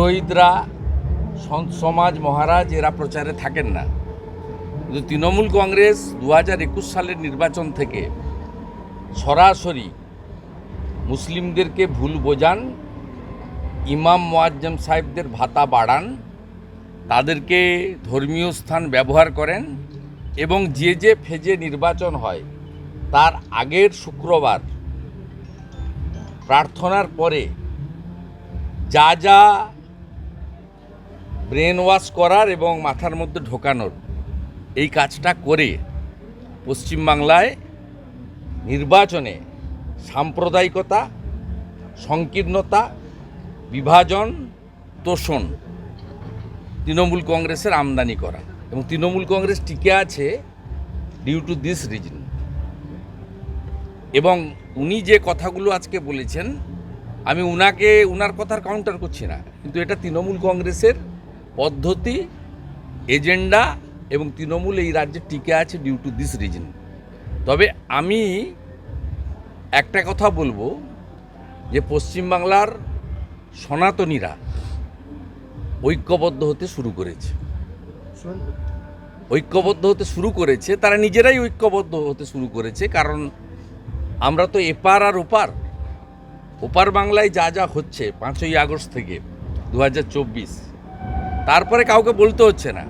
পুরোহিতরা সন্ত সমাজ মহারাজ এরা প্রচারে থাকেন না। কিন্তু তৃণমূল কংগ্রেস দু হাজার একুশ সালের নির্বাচন থেকে সরাসরি মুসলিমদেরকে ভুল বোঝান, ইমাম মোয়াজ্জম সাহেবদের ভাতা বাড়ান, তাদেরকে ধর্মীয় স্থান ব্যবহার করেন এবং যে যে ফেজে নির্বাচন হয়, তার আগের শুক্রবার প্রার্থনার পরে যা যা ব্রেন ওয়াশ করার এবং মাথার মধ্যে ঢোকানোর এই কাজটা করে পশ্চিমবাংলায় নির্বাচনে সাম্প্রদায়িকতা, সংকীর্ণতা, বিভাজন, তোষণ তৃণমূল কংগ্রেসের আমদানি করা এবং তৃণমূল কংগ্রেস টিকে আছে ডিউ টু দিস রিজন এবং উনি যে কথাগুলো আজকে বলেছেন, আমি উনাকে, উনার কথার কাউন্টার করছি না, কিন্তু এটা তৃণমূল কংগ্রেসের পদ্ধতি এজেন্ডা এবং তৃণমূল এই রাজ্যে টিকে আছে ডিউ টু দিস রিজন তবে আমি একটা কথা বলব যে পশ্চিমবাংলার সনাতনীরা ঐক্যবদ্ধ হতে শুরু করেছে। ঐক্যবদ্ধ হতে শুরু করেছে তারা নিজেরাই ঐক্যবদ্ধ হতে শুরু করেছে কারণ আমরা তো এপার আর ওপার। ওপার বাংলায় যা যা হচ্ছে পাঁচই আগস্ট থেকে দু হাজার চব্বিশ। তারপরে কাউকে বলতে হচ্ছে না।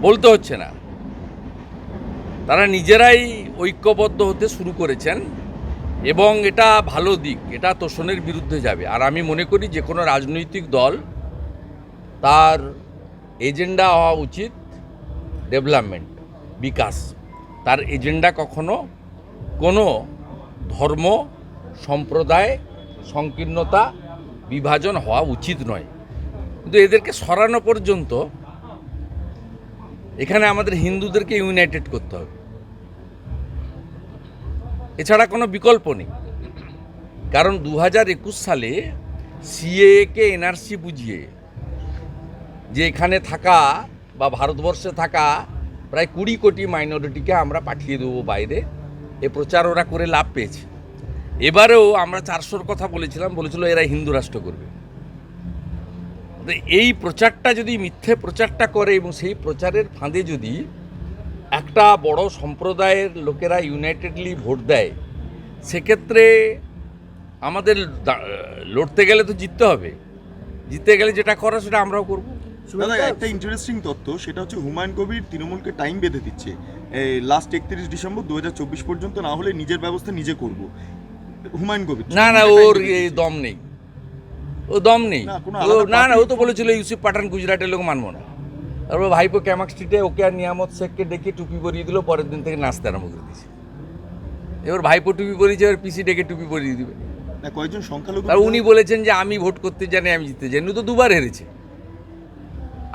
বলতে হচ্ছে না। তারা নিজেরাই ঐক্যবদ্ধ হতে শুরু করেছেন এবং এটা ভালো দিক, এটা তোষণের বিরুদ্ধে যাবে। আর আমি মনে করি যে কোনো রাজনৈতিক দল তার এজেন্ডা হওয়া উচিত ডেভেলপমেন্ট, বিকাশ। তার এজেন্ডা কখনো কোনো ধর্ম, সম্প্রদায়, সংকীর্ণতা, বিভাজন হওয়া উচিত নয়। কিন্তু এদেরকে সরানো পর্যন্ত এখানে আমাদের হিন্দুদেরকে ইউনাইটেড করতে হবে। এছাড়া কোনো বিকল্প নেই। কারণ দু হাজার একুশ সালে সিএকে এনআরসি বুঝিয়ে যে এখানে থাকা বা ভারতবর্ষে থাকা প্রায় কুড়ি কোটি মাইনরিটিকে আমরা পাঠিয়ে দেবো বাইরে। এ প্রচার ওরা করে লাভ পেয়েছে। এবারেও আমরা চারশোর কথা বলেছিলাম, বলেছিল এরা হিন্দু রাষ্ট্র করবে। এই প্রচারটা যদি মিথ্যে প্রচারটা করে এবং সেই প্রচারের ফাঁদে যদি একটা বড় সম্প্রদায়ের লোকেরা ইউনাইটেডলি ভোট দেয় সেক্ষেত্রে আমাদের লড়তে গেলে তো জিততে হবে। জিততে গেলে যেটা করা সেটা আমরাও করব। দাদা একটা ইন্টারেস্টিং তথ্য সেটা হচ্ছে হুমায়ুন কবির তৃণমূলকে টাইম বেঁধে দিচ্ছে। লাস্ট একত্রিশ ডিসেম্বর দু হাজার চব্বিশ পর্যন্ত না হলে নিজের ব্যবস্থা নিজে করব। হুমায়ুন কবির না না ওর দম নেই। ও দম নেই। না, ও না না ও তো বলেছিল ইউসুফ পাঠান গুজরাটের লোক মানবো না। তারপর ভাইপো ক্যামাক স্ট্রিটে ওকে আর নিয়ামত শেখকে ডেকে টুপি পরিয়ে দিল পরের দিন থেকে নাচতে আরম্ভ করে দিয়েছে। এবার ভাইপো টুপি পরিয়েছে এবার পিসি ডেকে টুপি পরিয়ে দিবে। কয়েকজন সংখ্যালঘু আর উনি বলেছেন যে আমি ভোট করতে জানি আমি জিততে জানি। তো দুবার হেরেছে।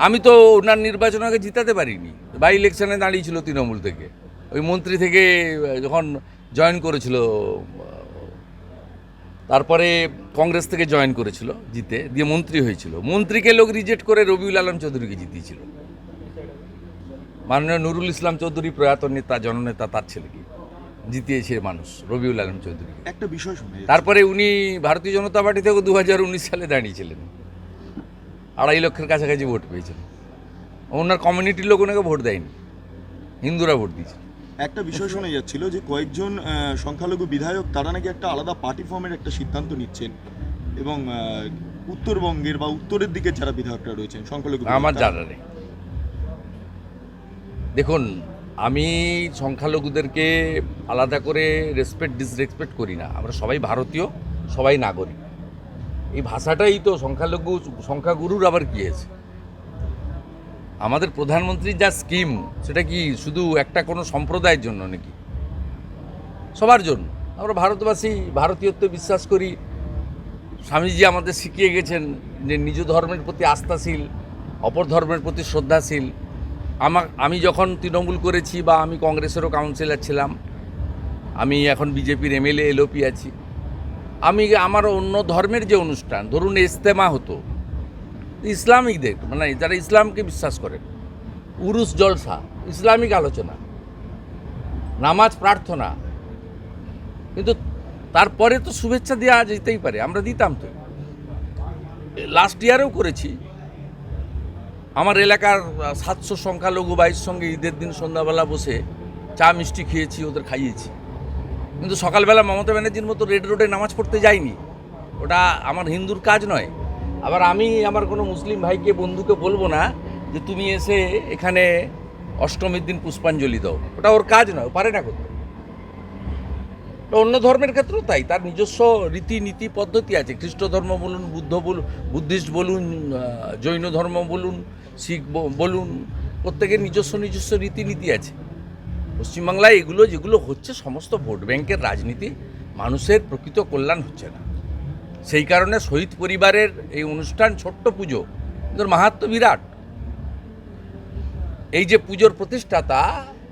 আমি তো ওনার নির্বাচন আগে জিতাতে পারিনি। বাই ইলেকশনে দাঁড়িয়েছিল তৃণমূল থেকে। ওই মন্ত্রী থেকে যখন জয়েন করেছিল তারপরে কংগ্রেস থেকে জয়েন করেছিল জিতে দিয়ে মন্ত্রী হয়েছিল। মন্ত্রীকে লোক রিজেক্ট করে রবিউল আলম চৌধুরীকে জিতিয়েছিল। মাননীয় নুরুল ইসলাম চৌধুরী প্রয়াত নেতা জননেতা তার ছেলেকে জিতিয়েছে মানুষ রবিউল আলম চৌধুরীকে। একটা বিষয় তারপরে উনি ভারতীয় জনতা পার্টি থেকে দু হাজার উনিশ সালে দাঁড়িয়েছিলেন। আড়াই লক্ষের কাছাকাছি ভোট পেয়েছিলেন ওনার কমিউনিটির লোক ওনাকে ভোট দেয়নি। হিন্দুরা ভোট দিয়েছে একটা বিষয় শোনা যাচ্ছিল যে কয়েকজন সংখ্যালঘু বিধায়ক তারা নাকি একটা আলাদা পার্টি ফর্মের একটা সিদ্ধান্ত নিচ্ছেন এবং উত্তরবঙ্গের বা উত্তরের দিকে যারা বিধায়করা রয়েছেন সংখ্যালঘু আমার জানা নেই। দেখুন আমি সংখ্যালঘুদেরকে আলাদা করে রেসপেক্ট ডিসরেসপেক্ট করি না। আমরা সবাই ভারতীয় সবাই নাগরিক। এই ভাষাটাই তো সংখ্যালঘু সংখ্যাগুরুর আবার কী আছে? আমাদের প্রধানমন্ত্রীর যা স্কিম, সেটা কি শুধু একটা কোনো সম্প্রদায়ের জন্য নাকি? সবার জন্য। আমরা ভারতবাসী, ভারতীয়ত্ব বিশ্বাস করি। স্বামীজি আমাদের শিখিয়ে গেছেন যে নিজ ধর্মের প্রতি আস্থাশীল, অপর ধর্মের প্রতি শ্রদ্ধাশীল। আমা, আমি যখন তৃণমূল করেছি বা আমি কংগ্রেসেরও কাউন্সিলর ছিলাম, আমি এখন বিজেপির এমএলএ এলওপি আছি। আমি আমার অন্য ধর্মের যে অনুষ্ঠান, ধরুন ইস্তেমা হতো ইসলামিকদের মানে যারা ইসলামকে বিশ্বাস করেন উরুস জলসা, ইসলামিক আলোচনা, নামাজ প্রার্থনা, কিন্তু তারপরে তো শুভেচ্ছা দেওয়া যেতেই পারে, আমরা দিতাম তো। লাস্ট ইয়ারেও করেছি। আমার এলাকার সাতশো সংখ্যালঘু বাইশ সঙ্গে ঈদের দিন সন্ধ্যাবেলা বসে চা মিষ্টি খেয়েছি, ওদের খাইয়েছি। কিন্তু সকালবেলা মমতা ব্যানার্জির মতো রেড রোডে নামাজ পড়তে যাইনি, ওটা আমার হিন্দুর কাজ নয়। আবার আমি আমার কোনো মুসলিম ভাইকে, বন্ধুকে বলব না যে তুমি এসে এখানে অষ্টমীর দিন পুষ্পাঞ্জলি দাও। ওটা ওর কাজ নয় পারে না করতে। অন্য ধর্মের ক্ষেত্রেও তাই, তার নিজস্ব রীতিনীতি, পদ্ধতি আছে। খ্রিস্ট ধর্ম বলুন, বুদ্ধ বলুন, বুদ্ধিস্ট বলুন জৈন ধর্ম বলুন, শিখ বলুন, প্রত্যেকের নিজস্ব নিজস্ব রীতিনীতি আছে। পশ্চিমবাংলায় এগুলো, যেগুলো হচ্ছে সমস্ত ভোট ব্যাংকের রাজনীতি, মানুষের প্রকৃত কল্যাণ হচ্ছে না। সেই কারণে শহীদ পরিবারের এই অনুষ্ঠান ছোট্ট পুজো, কিন্তু মাহাত্ম বিরাট। এই যে পুজোর প্রতিষ্ঠাতা,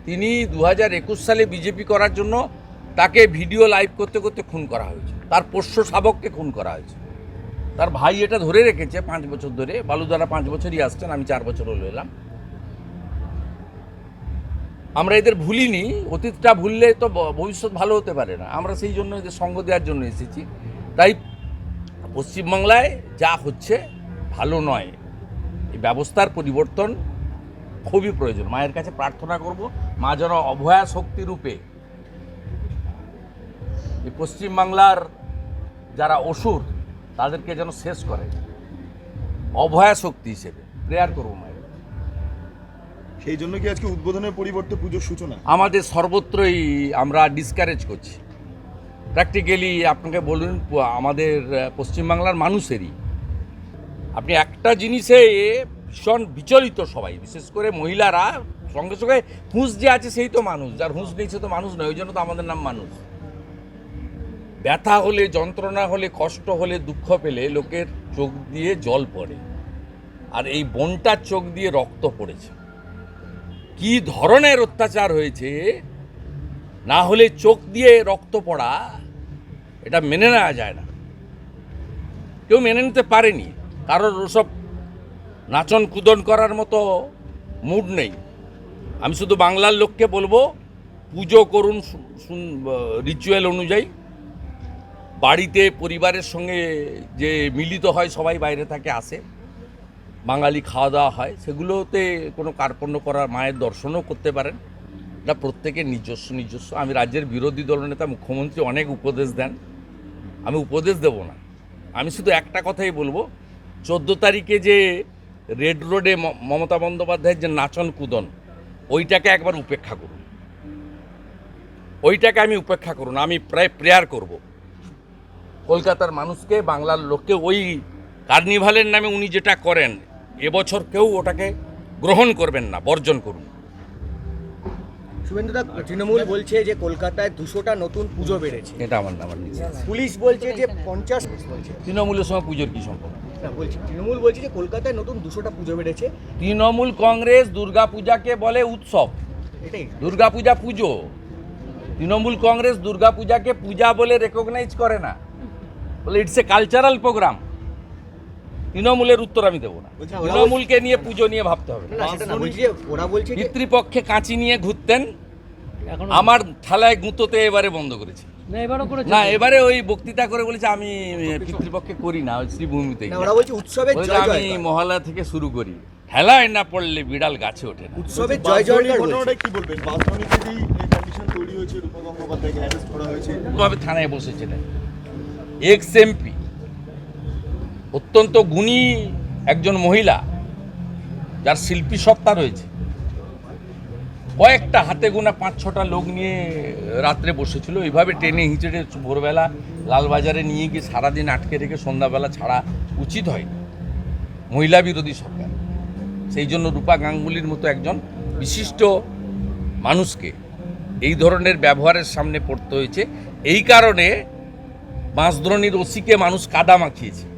তিনি দু হাজার একুশ সালে বিজেপি করার জন্য তাকে ভিডিও লাইভ করতে করতে খুন করা হয়েছে। তার পোষ্য শাবককে খুন করা হয়েছে। তার ভাই এটা ধরে রেখেছে পাঁচ বছর ধরে। বালুদারা পাঁচ বছরই আসছেন, আমি চার বছর হলো এলাম। আমরা এদের ভুলিনি, অতীতটা ভুললে তো ভবিষ্যৎ ভালো হতে পারে না। আমরা সেই জন্য এদের সঙ্গ দেওয়ার জন্য এসেছি। তাই পশ্চিমবাংলায় যা হচ্ছে ভালো নয়। এই ব্যবস্থার পরিবর্তন খুবই প্রয়োজন। মায়ের কাছে প্রার্থনা করব মা যেন অভয়া শক্তি রূপে এই পশ্চিমবাংলার যারা অসুর তাদেরকে যেন শেষ করে। অভয়া শক্তি হিসেবে প্রেয়ার করব মায়ের। সেই জন্য কি আজকে উদ্বোধনের পরিবর্তে পুজোর সূচনা? আমাদের সর্বত্রই আমরা ডিসকারেজ করছি। প্র্যাকটিক্যালি আপনাকে বলুন আমাদের পশ্চিমবাংলার মানুষেরই। আপনি একটা জিনিসে ভীষণ বিচলিত সবাই, বিশেষ করে মহিলারা, সঙ্গে সঙ্গে হুঁশ যে আছে সেই তো মানুষ, যার হুঁশ নেই সে তো মানুষ নয়, ওই জন্য তো আমাদের নাম মানুষ। ব্যথা হলে, যন্ত্রণা হলে, কষ্ট হলে, দুঃখ পেলে লোকের চোখ দিয়ে জল পড়ে। আর এই বনটার চোখ দিয়ে রক্ত পড়েছে। কি ধরনের অত্যাচার হয়েছে না হলে চোখ দিয়ে রক্ত পড়া, এটা মেনে নেওয়া যায় না। কেউ মেনে নিতে পারেনি। কারোর ওসব নাচন কুদন করার মতো মুড নেই। আমি শুধু বাংলার লোককে বলব, পুজো করুন রিচুয়াল অনুযায়ী। বাড়িতে পরিবারের সঙ্গে যে মিলিত হয়, সবাই বাইরে থাকে, আসে। বাঙালি খাওয়া দাওয়া হয়, সেগুলোতে কোনো কার্পণ্য করার, মায়ের দর্শনও করতে পারেন। এটা প্রত্যেকের নিজস্ব নিজস্ব। আমি রাজ্যের বিরোধী দলনেতা মুখ্যমন্ত্রী অনেক উপদেশ দেন। আমি উপদেশ দেব না। আমি শুধু একটা কথাই বলব। চোদ্দ তারিখে যে রেড রোডে মমতা বন্দ্যোপাধ্যায়ের যে নাচন কুদন, ওইটাকে একবার উপেক্ষা করুন। ওইটাকে আমি উপেক্ষা করুন। আমি প্রায় প্রেয়ার করব। কলকাতার মানুষকে, বাংলার লোককে ওই কার্নিভালের নামে উনি যেটা করেন, এবছর কেউ ওটাকে গ্রহণ করবেন না, বর্জন করুন। শুভেন্দুদা তৃণমূল বলছে যে কলকাতায় দুশোটা নতুন পুজো বেড়েছে। এটা আমার আমার পুলিশ বলছে যে পঞ্চাশ বলছে তৃণমূলের সঙ্গে পুজোর কী সম্পর্ক? না বলছি তৃণমূল বলছে যে কলকাতায় নতুন দুশোটা পুজো বেড়েছে। তৃণমূল কংগ্রেস দুর্গা পূজাকে বলে উৎসব। এটাই। দুর্গা পূজা। পুজো তৃণমূল কংগ্রেস দুর্গা পূজাকে পূজা বলে রেকগনাইজ করে না। বলে ইটস এ কালচারাল প্রোগ্রাম তৃণমূলের উত্তর আমি দেবো না। তৃণমূলকে নিয়ে পুজো নিয়ে ভাবতে হবে পিতৃপক্ষে কাঁচি নিয়ে ঘুরতেন আমার থালায় গুঁতোতে এবারে বন্ধ করেছে। না এবারও করেছে। না এবারে ওই বক্তৃতা করে বলেছে আমি পিতৃপক্ষে করি না ওই শ্রীভূমিতে আমি জয়কার মহলা থেকে শুরু করি। হেলায় না পড়লে বিড়াল গাছে ওঠে না। উৎসবের জয় ঘটনাটা কি বলবেন? বাসবাণীতে যেই কন্ডিশন তৈরি হয়েছে রূপা গঙ্গোপাধ্যায়কে অ্যারেস্ট করা হয়েছে। ভাবে থানায় বসেছিলেন? এক্স এমপি অত্যন্ত গুণী একজন মহিলা, যার শিল্পী সত্তা রয়েছে। কয়েকটা হাতে গোনা পাঁচ ছটা লোক নিয়ে রাত্রে বসেছিল। এইভাবে ট্রেনে হিঁচড়ে ভোরবেলা লালবাজারে নিয়ে গিয়ে সারাদিন আটকে রেখে সন্ধ্যাবেলা ছাড়া উচিত হয়নি। মহিলা বিরোধী সরকার। সেই জন্য রূপা গাঙ্গুলির মতো একজন বিশিষ্ট মানুষকে এই ধরনের ব্যবহারের সামনে পড়তে হয়েছে। এই কারণে বাঁশদ্রোণীর ওসিকে মানুষ কাদা মাখিয়েছে।